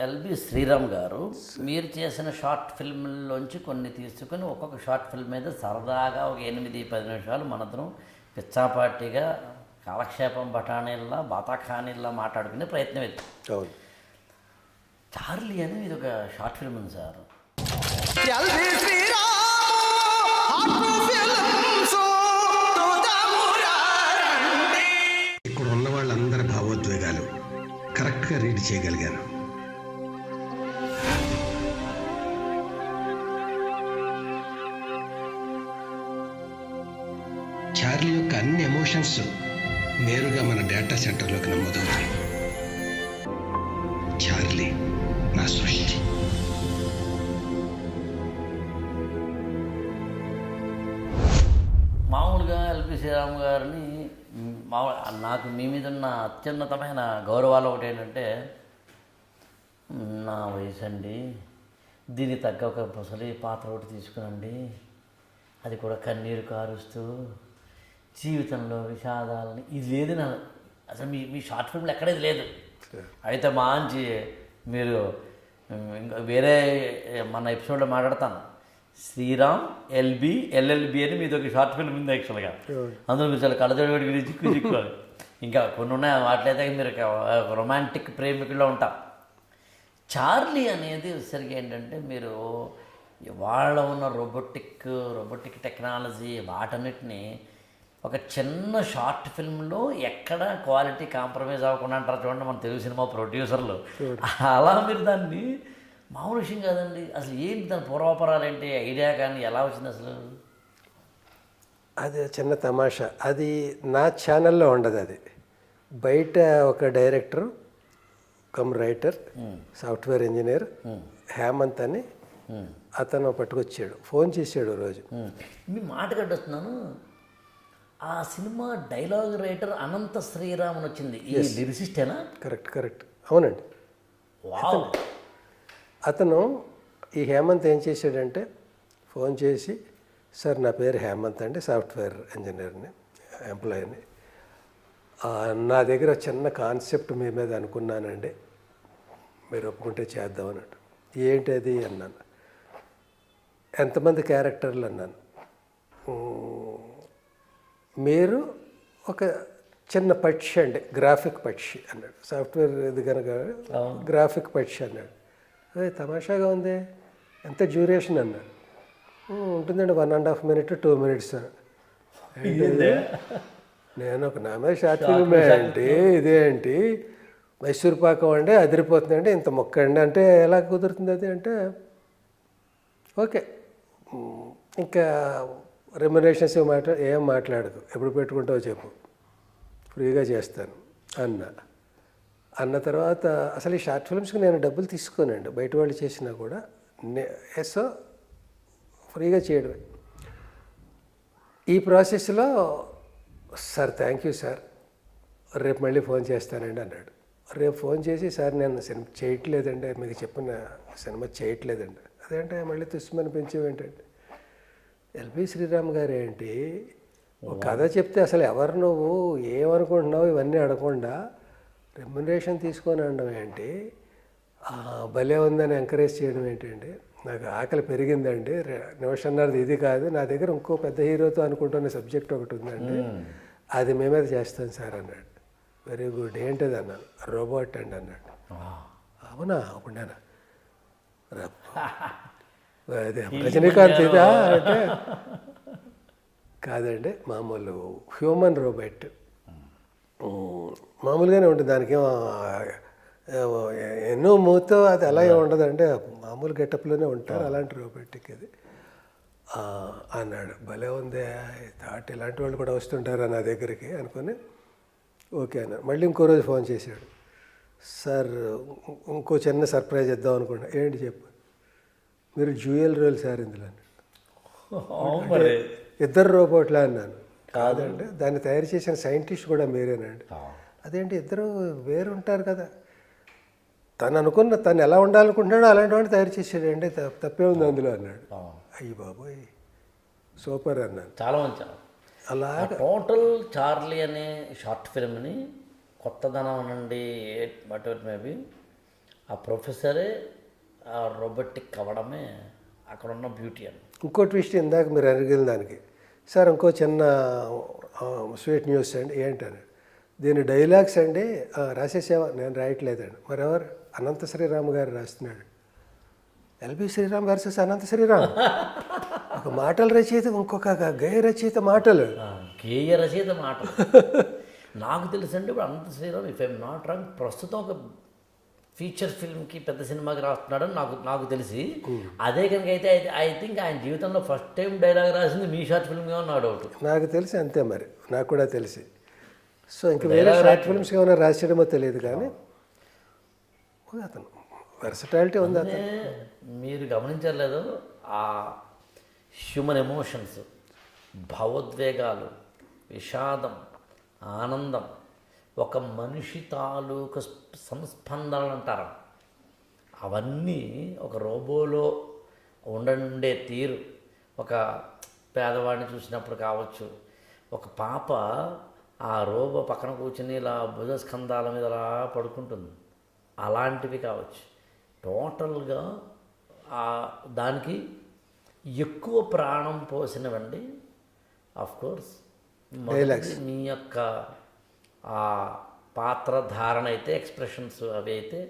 LB Sriram గారు మీరు చేసిన షార్ట్ ఫిల్మ్లోంచి కొన్ని తీసుకుని ఒక్కొక్క షార్ట్ ఫిల్మ్ మీద సరదాగా ఒక ఎనిమిది పది నిమిషాలు మనందరం పిచ్చాపాటిగా కాలక్షేపం బఠానీల్లా బాతాఖానీల్లా మాట్లాడుకునే ప్రయత్నం అవును. చార్లీ అని ఇది ఒక షార్ట్ ఫిల్మ్ ఉంది సార్. ఇక్కడ ఉన్న వాళ్ళందరి భావోద్వేగాలు కరెక్ట్గా రీడ్ చేయగలిగాను డేటా సెంటర్లోకి నమోదవుతాయి చార్లీ నా సృష్టి. మామూలుగా ఎల్పి శ్రీరామ్ గారిని నాకు మీ మీద ఉన్న అత్యున్నతమైన గౌరవాలు ఒకటి ఏంటంటే నా వయసు అండి దీన్ని తగ్గ ఒక ముసలి పాత్ర ఒకటి తీసుకునండి. అది కూడా కన్నీరు కారుస్తూ జీవితంలో విషాదాలని ఇది లేదు నా అసలు మీ మీ షార్ట్ ఫిల్మ్లో ఎక్కడ ఇది లేదు. అయితే మంచి మీరు ఇంకా వేరే మన ఎపిసోడ్లో మాట్లాడతాను. శ్రీరామ్ ఎల్బి ఎల్ఎల్బి అని మీది ఒక షార్ట్ ఫిల్మ్ ఉంది యాక్చువల్గా అందులో మీరు చాలా కళ్ళజోడి గురించి చిక్కు. ఇంకా కొన్ని ఉన్నాయి వాటిలైతే మీరు రొమాంటిక్ ప్రేమికుల్లో ఉంటాం. చార్లీ అనేది సరిగ్గా ఏంటంటే మీరు వాళ్ళ ఉన్న రోబోటిక్ రోబోటిక్ టెక్నాలజీ వాటన్నిటిని ఒక చిన్న షార్ట్ ఫిల్మ్లో ఎక్కడ క్వాలిటీ కాంప్రమైజ్ అవ్వకుండా అంటారు చూడండి మన తెలుగు సినిమా ప్రొడ్యూసర్లు. అలా మీరు దాన్ని మామూలు విషయం కాదండి. అసలు ఏంటి దాని పూర్వాపరాలు ఏంటి? ఐడియా కానీ ఎలా వచ్చింది అసలు? అది చిన్న తమాషా. అది నా ఛానల్లో ఉండదు అది. బయట ఒక director cum writer software engineer Hemanth అని అతను పట్టుకొచ్చాడు. ఫోన్ చేశాడు రోజు. మీ మాట కట్టొస్తున్నాను ఆ cinema dialogue writer Anantha Sriraman వచ్చింది. ఈ లిరిసిస్టేనా? కరెక్ట్ కరెక్ట్ అవునండి. అతను ఈ హేమంత్ ఏం చేశాడంటే ఫోన్ చేసి సార్ నా పేరు హేమంత్ అండి సాఫ్ట్వేర్ ఇంజనీర్ని ఎంప్లాయీని. నా దగ్గర చిన్న కాన్సెప్ట్ మీ మీద అనుకున్నానండి. మీరు ఒప్పుకుంటే చేద్దాం అన్నట్టు. ఏంటి అది అన్నాను. ఎంతమంది క్యారెక్టర్లు? అన్నాను. "మ్మ్, మీరు ఒక చిన్న పక్షి అండి గ్రాఫిక్ పక్షి అన్నాడు. సాఫ్ట్వేర్ ఇది కనుక గ్రాఫిక్ పక్షి అన్నాడు. అదే తమాషాగా ఉంది? ఎంత డ్యూరేషన్ అన్నాడు. "ఉమ్, ఉంటుందండి one and half minute two minutes. నేను ఒక నా మీద షార్ట్ ఫిల్మ్ ఏంటి? ఇదేంటి మైసూర్ పాకం అంటే అదిరిపోతుందండి ఇంత మొక్క అండి. అంటే ఎలా కుదురుతుంది అది? అంటే ఓకే. ఇంకా రెమ్యునేషన్స్ మాట ఏం మాట్లాడదు. ఎప్పుడు పెట్టుకుంటావో చెప్పు. ఫ్రీగా చేస్తాను అన్న. అన్న తర్వాత అసలు ఈ షార్ట్ ఫిల్మ్స్కి నేను డబ్బులు తీసుకోనండి. బయట వాళ్ళు చేసినా కూడా నే ఎస్ ఫ్రీగా చేయడమే. ఈ ప్రాసెస్లో సార్ థ్యాంక్ యూ సార్. రేపు మళ్ళీ ఫోన్ చేస్తానండి అన్నాడు. రేపు ఫోన్ చేసి సార్ నేను సినిమా చేయట్లేదండి. మీకు చెప్పిన సినిమా చేయట్లేదండి. అదేంటే మళ్ళీ తుస్మని పెంచేవేంటండి ఎల్పి శ్రీరామ్ గారు ఏంటి? ఒక కథ చెప్తే అసలు ఎవరు నువ్వు? ఏమనుకుంటున్నావు? ఇవన్నీ అడగకుండా రెమ్యునరేషన్ తీసుకొని అనడం ఏంటి? భలే ఉందని ఎంకరేజ్ చేయడం ఏంటండి? నాకు ఆకలి పెరిగిందండి. నిమిషన్నరది ఇది కాదు. నా దగ్గర ఇంకో పెద్ద హీరోతో అనుకుంటున్న సబ్జెక్ట్ ఒకటి ఉందండి. అది మేమే చేస్తాం సార్ అన్నాడు. Very good. ఏంటిది అన్నాను రోబోట్ అండి అన్నాడు. అవునా? అవునానా అదే రజనీకాంత్ ఇదా అంటే కాదండి మామూలు హ్యూమన్ రోబోట్. మామూలుగానే ఉంటుంది దానికి ఎన్నో మూతో అది అలా ఏమి ఉండదండి మామూలు గెటప్లోనే ఉంటారు అలాంటి రోబోటిక్ ఆ, అన్నాడు భలే ఉంది థాట్ ఇలాంటి వాళ్ళు కూడా వస్తుంటారా నా దగ్గరికి అనుకొని ఓకే అన్నాడు. మళ్ళీ ఇంకో రోజు ఫోన్ చేశాడు. సార్ ఇంకో చిన్న సర్ప్రైజ్ ఇద్దాం అనుకున్నా. ఏంటి చెప్పు? మీరు జ్యూయల్ రోల్ సార్ ఇందులో. ఇద్దరు రోబోట్లా అన్నాను. కాదండి దాన్ని తయారు చేసిన సైంటిస్ట్ కూడా మీరేనండి అదేంటి ఇద్దరు వేరు ఉంటారు కదా. తను అనుకున్న తను ఎలా ఉండాలనుకుంటున్నాడో అలాంటి వాడిని తయారు చేసాడండి తప్పే ఉంది అందులో అన్నాడు. అయ్యి బాబోయ్ సూపర్ అన్నాను. చాలా మంచి అలా టోటల్ చార్లీ అనే షార్ట్ ఫిల్మ్ని కొత్తదనం నుండి వాట్ ఎవర్ మేబీ ఆ ప్రొఫెసరే రోబోటిక్ అవ్వడమే అక్కడ ఉన్న బ్యూటీ అని ఇంకో ట్విస్ట్ ఇందాక మీరు అడిగిన దానికి. సార్ ఇంకో చిన్న స్వీట్ న్యూస్ అండి ఏంటని. దీని డైలాగ్స్ అండి రాసేసేవా నేను రాయట్లేదండి. మరెవరు? అనంత శ్రీరామ్ గారు రాస్తున్నాడు. LB Sriram versus Anantha Sriram. ఒక మాటల రచయిత ఇంకొక గేయ రచయిత మాటలు. గేయ రచయిత మాట నాకు తెలుసండి ఇప్పుడు Anantha Sriram if I'm not wrong ప్రస్తుతం ఒక ఫీచర్ ఫిల్మ్కి పెద్ద సినిమాకి రాస్తున్నాడని నాకు నాకు తెలిసి. అదే కనుక అయితే ఐ థింక్ ఆయన జీవితంలో ఫస్ట్ టైం డైలాగ్ రాసింది మీ షార్ట్ ఫిల్మ్గా ఉన్నాడు డౌట్ నాకు తెలిసి అంతే మరి. నాకు కూడా తెలిసి. సో ఇంక వేరే షార్ట్ ఫిల్మ్స్ ఏమైనా రాసేయడమో తెలియదు కానీ అతను. వెర్సటాలిటీ ఉంది అతను. మీరు గమనించలేదు ఆ హ్యూమన్ ఎమోషన్స్ భావోద్వేగాలు విషాదం ఆనందం ఒక మనిషి తాలూకు స్ప- సంస్పందనలు అంటారు. అవన్నీ ఒక రోబోలో ఉండే తీరు. ఒక పేదవాడిని చూసినప్పుడు కావచ్చు. ఒక పాప ఆ రోబో పక్కన కూర్చుని ఇలా భుజస్కంధాల మీద అలా పడుకుంటుంది. అలాంటివి కావచ్చు. టోటల్గా దానికి ఎక్కువ ప్రాణం పోసినవండి. ఆఫ్ కోర్స్ మీ యొక్క పాత్ర ధారణ అయితే ఎక్స్ప్రెషన్స్ అవి అయితే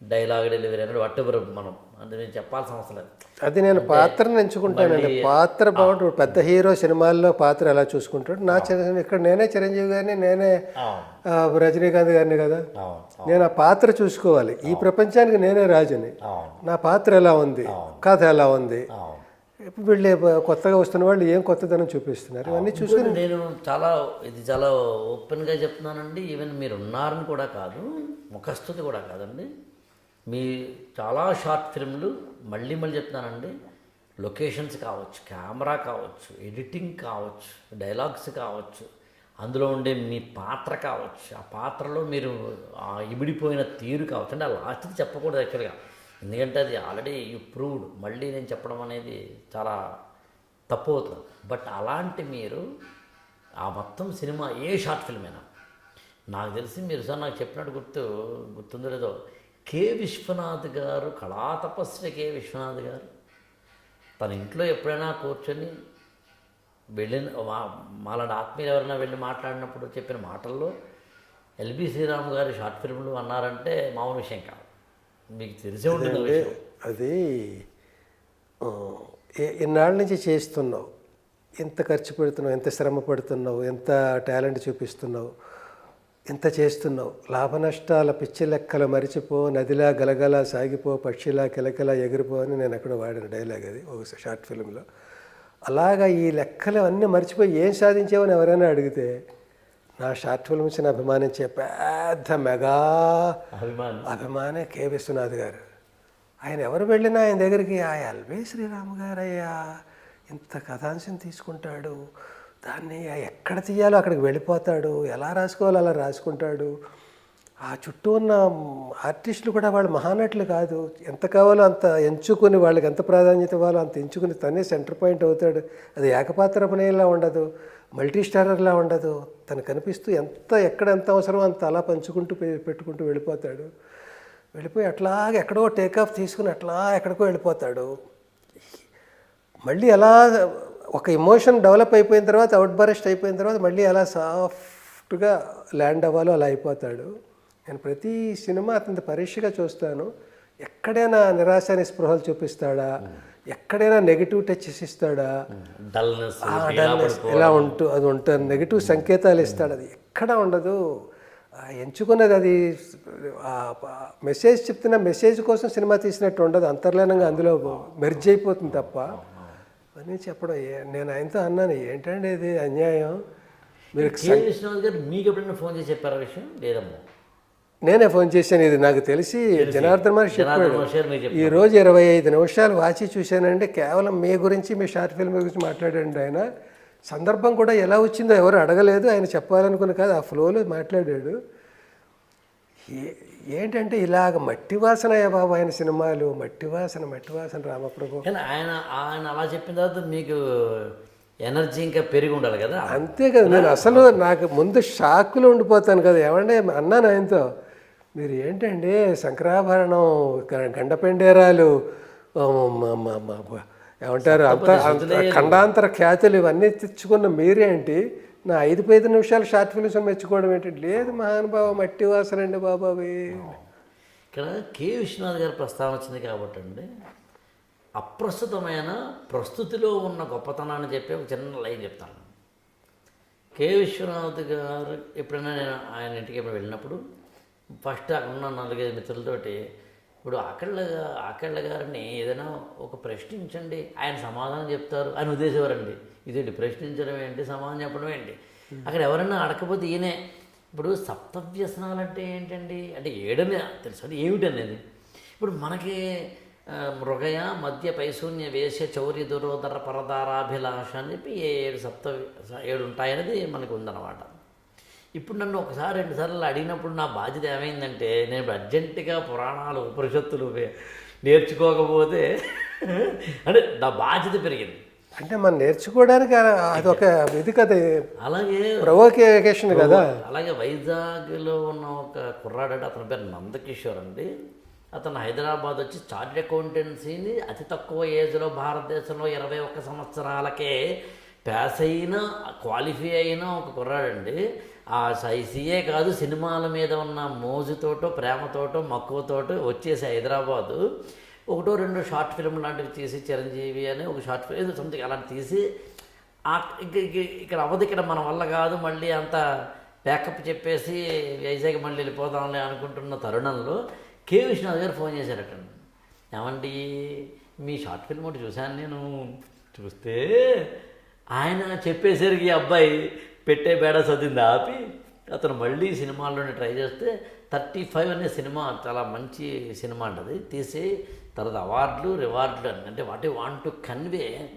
డైలాగ్ డెలివరీ అనేది వట్టెవరు మనం అంటే నేను చెప్పాల్సిన అవసరం లేదు. అది నేను పాత్రను ఎంచుకుంటానండి. పాత్ర బాగుంటుంది పెద్ద హీరో సినిమాల్లో పాత్ర ఎలా చూసుకుంటాడు? నా చిరంజీవి ఇక్కడ నేనే చిరంజీవి గారిని నేనే ఆ, రజనీకాంత్ గారిని కదా? నేను ఆ పాత్ర చూసుకోవాలి. ఈ ప్రపంచానికి నేనే రాజుని. నా పాత్ర ఎలా ఉంది? కథ ఎలా ఉంది? ఇప్పుడు వీళ్ళు కొత్తగా వస్తున్న వాళ్ళు ఏం కొత్తదనం చూపిస్తున్నారు? ఇవన్నీ చూసి ఇంకోటి నేను చాలా ఇది చాలా ఓపెన్గా చెప్తున్నానండి. ఈవెన్ మీరు ఉన్నారని కూడా కాదు ముఖస్థుతి కూడా కాదండి. మీ చాలా షార్ట్ ఫిల్మ్లు మళ్ళీ మళ్ళీ చెప్తున్నానండి. లొకేషన్స్ కావచ్చు కెమెరా కావచ్చు ఎడిటింగ్ కావచ్చు డైలాగ్స్ కావచ్చు అందులో ఉండే మీ పాత్ర కావచ్చు ఆ పాత్రలో మీరు ఆ ఇమిడిపోయిన తీరు కావచ్చు అంటే ఆ లాస్ట్కి చెప్పకూడదు యాక్చువల్గా. ఎందుకంటే అది ఆల్రెడీ యూ ప్రూవ్డ్ మళ్ళీ నేను చెప్పడం అనేది చాలా తప్పు అవుతుంది. బట్ అలాంటి మీరు ఆ మొత్తం సినిమా ఏ షార్ట్ ఫిల్మ్ అయినా నాకు తెలిసి మీరు సార్ నాకు చెప్పినట్టు గుర్తు గుర్తుందో లేదో కె విశ్వనాథ్ గారు కళా తపస్వి విశ్వనాథ్ గారు తన ఇంట్లో ఎప్పుడైనా కూర్చొని వెళ్ళిన మాలాంటి ఆత్మీయులు ఎవరైనా వెళ్ళి మాట్లాడినప్పుడు చెప్పిన మాటల్లో ఎల్బి శ్రీరామ్ గారి షార్ట్ ఫిల్మ్లు అన్నారంటే మామూలు విషయం కాదు. మీకు తెలిసే ఉంటుంది అది ఇన్నాళ్ళ నుంచి చేస్తున్నావు ఎంత ఖర్చు పెడుతున్నావు? ఎంత శ్రమ పడుతున్నావు? ఎంత టాలెంట్ చూపిస్తున్నావు? ఎంత చేస్తున్నావు? లాభ నష్టాల పిచ్చి లెక్కలు మరిచిపో నదిలా గలగల సాగిపో పక్షిలా కిలకిలా ఎగిరిపో అని నేను ఎక్కడ వాడిన డైలాగ్ అది ఒక షార్ట్ ఫిల్మ్లో అలాగా ఈ లెక్కలు అన్నీ మర్చిపోయి ఏం సాధించావని ఎవరైనా అడిగితే నా షార్ట్ ఫిల్మ్స్ని అభిమానించే పెద్ద మెగా అభిమాని. అభిమానే కె. విశ్వనాథ్ గారు. ఆయన ఎవరు వెళ్ళినా ఆయన దగ్గరికి ఆ ఎల్వి శ్రీరామ్ గారయ్యా ఇంత కథాంశం తీసుకుంటాడు. దాన్ని ఎక్కడ తీయాలో అక్కడికి వెళ్ళిపోతాడు. ఎలా రాసుకోవాలో అలా రాసుకుంటాడు. ఆ చుట్టూ ఉన్న ఆర్టిస్టులు కూడా వాళ్ళు మహానటులు కాదు. ఎంత కావాలో అంత ఎంచుకుని వాళ్ళకి ఎంత ప్రాధాన్యత ఇవ్వాలో అంత ఎంచుకుని తనే సెంటర్ పాయింట్ అవుతాడు. అది ఏకపాత్ర అభినయంలా ఉండదు. మల్టీ స్టారర్లా ఉండదు. తను కనిపిస్తూ ఎంత ఎక్కడ ఎంత అవసరమో అంత అలా పంచుకుంటూ పె- పెట్టుకుంటూ వెళ్ళిపోతాడు. వెళ్ళిపోయి అట్లాగే ఎక్కడో టేకాఫ్ తీసుకుని అట్లా ఎక్కడికో వెళ్ళిపోతాడు. మళ్ళీ ఎలా ఒక ఎమోషన్ డెవలప్ అయిపోయిన తర్వాత అవుట్ బరెస్ట్ అయిపోయిన తర్వాత మళ్ళీ ఎలా సాఫ్ట్గా ల్యాండ్ అవ్వాలో అలా అయిపోతాడు. నేను ప్రతి సినిమా అతని పరీక్షగా చూస్తాను. ఎక్కడైనా నిరాశ నిస్పృహలు చూపిస్తాడా? ఎక్కడైనా నెగిటివ్ టచెస్ ఇస్తాడా డల్నెస్ ఇలా ఉంటూ అది ఉంటుంది నెగిటివ్ సంకేతాలు ఇస్తాడు. అది ఎక్కడ ఉండదు. ఎంచుకున్నది అది మెసేజ్ చెప్తున్న మెసేజ్ కోసం సినిమా తీసినట్టు ఉండదు. అంతర్లీనంగా అందులో మెర్జ్ అయిపోతుంది తప్ప. అని చెప్పడం నేను ఆయనతో అన్నాను ఏంటండి ఇది అన్యాయం? మీరు మీకు ఎప్పుడైనా ఫోన్ చేసి చెప్పారా విషయం? లేదమ్మా. నేనే ఫోన్ చేశాను ఇది నాకు తెలిసి జనార్దన్ చెప్పాడు. మహర్షి మీరు ఈ రోజు ఇరవై ఐదు నిమిషాలు వాచి చూశానండి. కేవలం మీ గురించి మీ షార్ట్ ఫిల్మ్ గురించి మాట్లాడండి ఆయన. సందర్భం కూడా ఎలా వచ్చిందో ఎవరు అడగలేదు. ఆయన చెప్పాలనుకుని కాదు ఆ ఫ్లోలో మాట్లాడాడు. ఏంటంటే ఇలాగ మట్టి వాసన బాబు ఆయన సినిమాలు. మట్టి వాసన మట్టి వాసన రామప్రభు. కానీ ఆయన ఆయన అలా చెప్పిన తర్వాత మీకు ఎనర్జీ ఇంకా పెరిగి ఉండాలి కదా. అంతే కదా. నేను అసలు నాకు ముందు షాక్లో ఉండిపోతాను కదా. ఏమంటే అన్నాను ఆయనతో. మీరు ఏంటండి శంకరాభరణం గండపెండేరాలు ఏమంటారు? అంత ఖండాంతర ఖ్యాతులు ఇవన్నీ తెచ్చుకున్న మీరేంటి? నా ఐదు పైదు నిమిషాలు షార్ట్ ఫిల్మ్స్ మెచ్చుకోవడం ఏంటి? లేదు మహానుభావ మట్టి వాసన అండి బాబు అవి ఇక్కడ కె. విశ్వనాథ్ గారి ప్రస్తావన వచ్చింది కాబట్టి అండి అప్రస్తుతమైన ప్రస్తుతిలో ఉన్న గొప్పతనాన్ని చెప్పి ఒక చిన్న లైన్ చెప్తాను. కె. విశ్వనాథ్ గారు ఎప్పుడైనా నేను ఆయన ఇంటికి ఎప్పుడు వెళ్ళినప్పుడు ఫస్ట్ అక్కడ ఉన్న నాలుగైదు మిత్రులతోటి ఇప్పుడు ఆకళ్ళ ఆకళ్ళ గారిని ఏదైనా ఒక ప్రశ్నించండి ఆయన సమాధానం చెప్తారు అని ఉద్దేశేవారండి ఇదేంటి ప్రశ్నించడం ఏంటి సమాధానం చెప్పడం ఏంటి? అక్కడ ఎవరైనా అడగకపోతే ఈయనే ఇప్పుడు సప్తవ్యసనాలు అంటే ఏంటండి? అంటే ఏడని తెలుసు? అది ఏమిటనేది ఇప్పుడు మనకి మృగయ మధ్య పైశూన్య వేష చౌర్య దురోధర పరదారాభిలాష అని చెప్పి ఏడు సప్త ఏడు ఉంటాయనేది మనకు ఉందన్నమాట. ఇప్పుడు నన్ను ఒకసారి రెండు సార్లు అడిగినప్పుడు నా బాధ్యత ఏమైందంటే నేను అర్జెంటుగా పురాణాలు ఉపనిషత్తులు నేర్చుకోకపోతే అంటే నా బాధ్యత పెరిగింది. అంటే మనం నేర్చుకోవడానికి ఆ- అదొక ఇది కదా అలాగే ప్రొవోకేషన్ కదా. అలాగే వైజాగ్లో ఉన్న ఒక కుర్రాడంటే అతని పేరు నందకిషోర్ అండి. అతను హైదరాబాద్ వచ్చి చార్ట్ అకౌంటెన్సీని అతి తక్కువ ఏజ్లో భారతదేశంలో ఇరవై ఒక్క సంవత్సరాలకే పాస్ అయినా క్వాలిఫై అయినా ఒక కుర్రాడండి. ఆ సీఏ కాదు సినిమాల మీద ఉన్న మోజుతోటో ప్రేమతోటో మక్కువతోటో వచ్చేసి హైదరాబాదు. ఒకటో రెండో షార్ట్ ఫిల్మ్ లాంటివి తీసి చిరంజీవి అని ఒక షార్ట్ ఫిల్మ్ ఏదో సంథింగ్ అలాంటి తీసి ఇక్కడ అవ్వదు ఇక్కడ మన వల్ల కాదు మళ్ళీ అంత బ్యాకప్ చెప్పేసి వైజాగ్ మళ్ళీ వెళ్ళిపోదాంలే అనుకుంటున్న తరుణంలో కే. విశ్వనాథ్ గారు ఫోన్ చేశారటండి. ఏమండి మీ షార్ట్ ఫిల్మ్ ఒకటి చూశాను నేను. చూస్తే ఆయన చెప్పేసరికి ఈ అబ్బాయి పెట్టే బేడ చదివింది ఆపి అతను మళ్ళీ సినిమాల్లోనే ట్రై చేస్తే థర్టీ ఫైవ్ అనే సినిమా చాలా మంచి సినిమా అంటది తీసి తర్వాత అవార్డులు రివార్డులు అని అంటే వాట్ వాంట్ టు కన్వే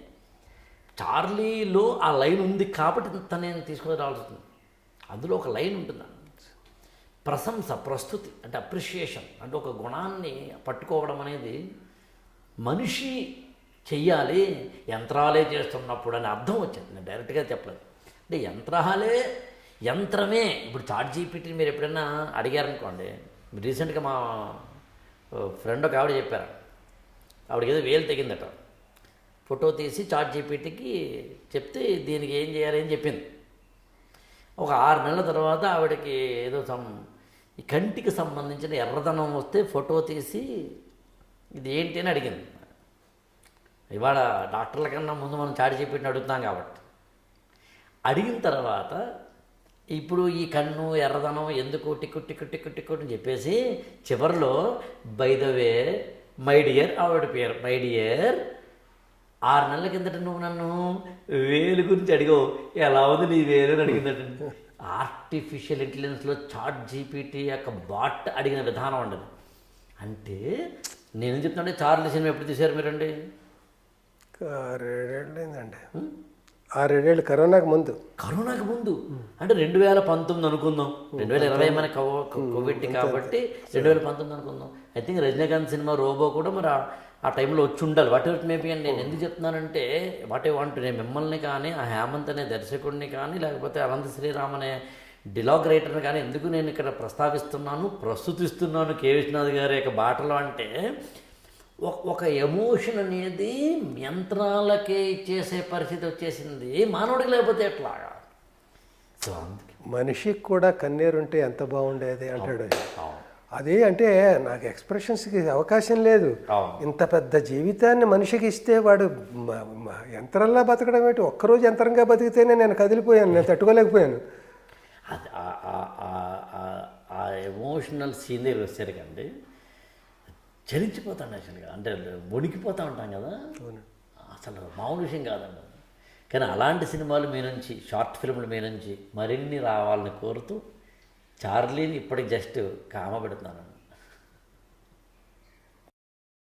చార్లీలో ఆ లైన్ ఉంది కాబట్టి ఇంత నేను తీసుకురావాల్సి ఉంటుంది అందులో ఒక లైన్ ఉంటుంది ప్రశంస ప్రస్తుతి అంటే అప్రిషియేషన్ అంటే ఒక గుణాన్ని పట్టుకోవడం అనేది మనిషి చెయ్యాలి యంత్రాలే చేస్తున్నప్పుడు అని అర్థం వచ్చింది. నేను డైరెక్ట్గా చెప్పలేదు. అంటే యంత్రాలే యంత్రమే. ఇప్పుడు చాట్ జీపీటీని మీరు ఎప్పుడైనా అడిగారనుకోండి రీసెంట్గా మా ఫ్రెండ్ ఒక ఆవిడ చెప్పారు. ఆవిడకి ఏదో వేలు తెగిందట. ఫోటో తీసి చాట్ జీపీటీకి చెప్తే దీనికి ఏం చేయాలి అని చెప్పింది. ఒక ఆరు నెలల తర్వాత ఆవిడకి ఏదో సమ్ కంటికి సంబంధించిన ఎర్రదనం వస్తే ఫోటో తీసి ఇది ఏంటి అని అడిగింది. ఇవాళ డాక్టర్ల కన్నా ముందు మనం చాటి చెప్పిన అడుగుతాం కాబట్టి. అడిగిన తర్వాత ఇప్పుడు ఈ కన్ను ఎర్రదనం ఎందుకు టిక్కు టిక్కు టిక్కు టిక్కు అని చెప్పేసి చివరిలో by the way my dear ఆవిడ పేరు. మై డియర్ ఆరు నెలల కిందట నువ్వు నన్ను వేలు గురించి అడిగావు. ఎలా ఉంది నీ వేలు అని అడిగిందట. ఆర్టిఫిషియల్ ఇంటెలిజెన్స్లో చాట్ జీపీటీ యొక్క బాట్ అడిగిన విధానం ఉండదు. అంటే నేను చెప్తానంటే చార్లీ సినిమా ఎప్పుడు తీశారు మీరండి? ఆరేడేళ్ళు అయిందండి ఆరేడేళ్ళు కరోనాకు ముందు. కరోనాకి ముందు? అంటే రెండు వేల పంతొమ్మిది అనుకుందాం. రెండు వేల ఇరవై మన కోవిడ్ కాబట్టి రెండు వేల పంతొమ్మిది అనుకుందాం. I think Rajinikanth cinema Robo కూడా మరి ఆ- టైంలో వచ్చి ఉండాలి వాట్ ఎవర్ మేబీ అని నేను ఎందుకు చెప్తున్నానంటే వాట్ ఏ వాంట్ నేను మిమ్మల్ని కానీ ఆ హేమంత్ అనే దర్శకుడిని కానీ లేకపోతే అనంత శ్రీరామ్ అనే డిలాగ్ రైటర్ని కానీ ఎందుకు నేను ఇక్కడ ప్రస్తావిస్తున్నాను ప్రస్తుతిస్తున్నాను కే విశ్వనాథ్ గారి యొక్క బాటలో అంటే ఒక- ఎమోషన్ అనేది యంత్రాలకే ఇచ్చేసే పరిస్థితి వచ్చేసింది. మానవుడికి లేకపోతే ఎట్లాగా? సో మనిషికి కూడా కన్నీరు ఉంటే ఎంత బాగుండేది అంటాడు. అది అంటే నాకు ఎక్స్ప్రెషన్స్కి అవకాశం లేదు. ఇంత పెద్ద జీవితాన్ని మనిషికి ఇస్తే వాడు యంత్రంలా బతకడం ఏంటి? ఒక్కరోజు యంత్రంగా బతికితేనే నేను కదిలిపోయాను నేను తట్టుకోలేకపోయాను. ఎమోషనల్ సీన్ దగ్గర వచ్చేసరికండి చలించిపోతాను యాక్చువల్గా. అంటే వణికిపోతూ ఉంటాం కదా. అసలు మామూలు విషయం కాదండి. కానీ అలాంటి సినిమాలు మీ నుంచి షార్ట్ ఫిల్మ్లు మీ నుంచి మరిన్ని రావాలని కోరుతూ చార్లీని ఇప్పటికి జస్ట్ కామ పెడుతున్నాను